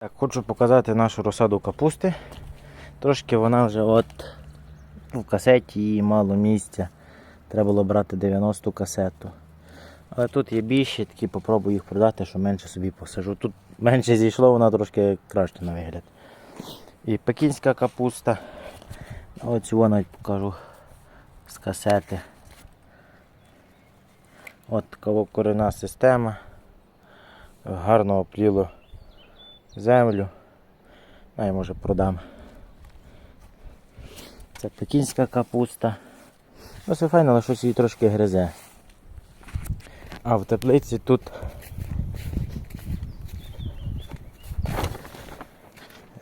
Так, хочу показати нашу розсаду капусти. Трошки вона вже от в касеті її мало місця. Треба було брати 90 касету. Але тут є більші, такі попробую їх продати, що менше собі посажу. Тут менше зійшло, вона трошки краще на вигляд. І пекінська капуста. Ось навіть покажу з касети. От така корена система. Гарно опліло землю. Най може продам. Це пекінська капуста. Ну, все файно, але щось її трошки гризе. А в теплиці тут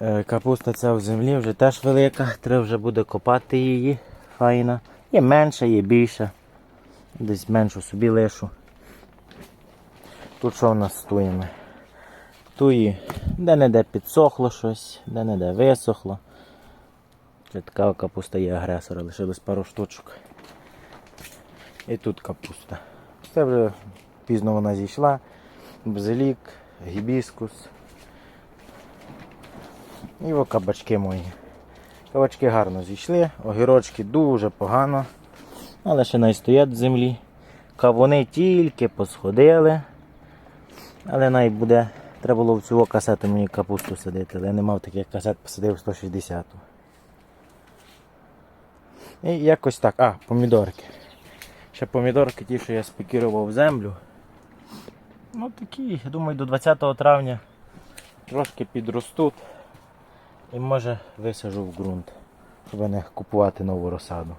е, капуста ця в землі вже теж велика, треба вже буде копати її. Файна. Є менша, є більша. Десь меншу собі лишу. Тут що в нас стоїмо? Туї де-не-де підсохло щось, де-не-де висохло. Це така капуста є агресора, лишилось пару штучок. І тут капуста. Це вже пізно вона зійшла. Базилік, гібіскус. І о кабачки мої. Кабачки гарно зійшли, огірочки дуже погано, але ще не стоять в землі. Кавуни тільки посходили. Але най буде. Треба було в цього касету мені капусту садити, але я не мав таких касет, посадив 160. І якось так. А, помідорки. Ще помідорки ті, що я спікірував землю. Ну такі, я думаю, до 20 травня трошки підростуть. І може висажу в ґрунт, щоб не купувати нову розсаду.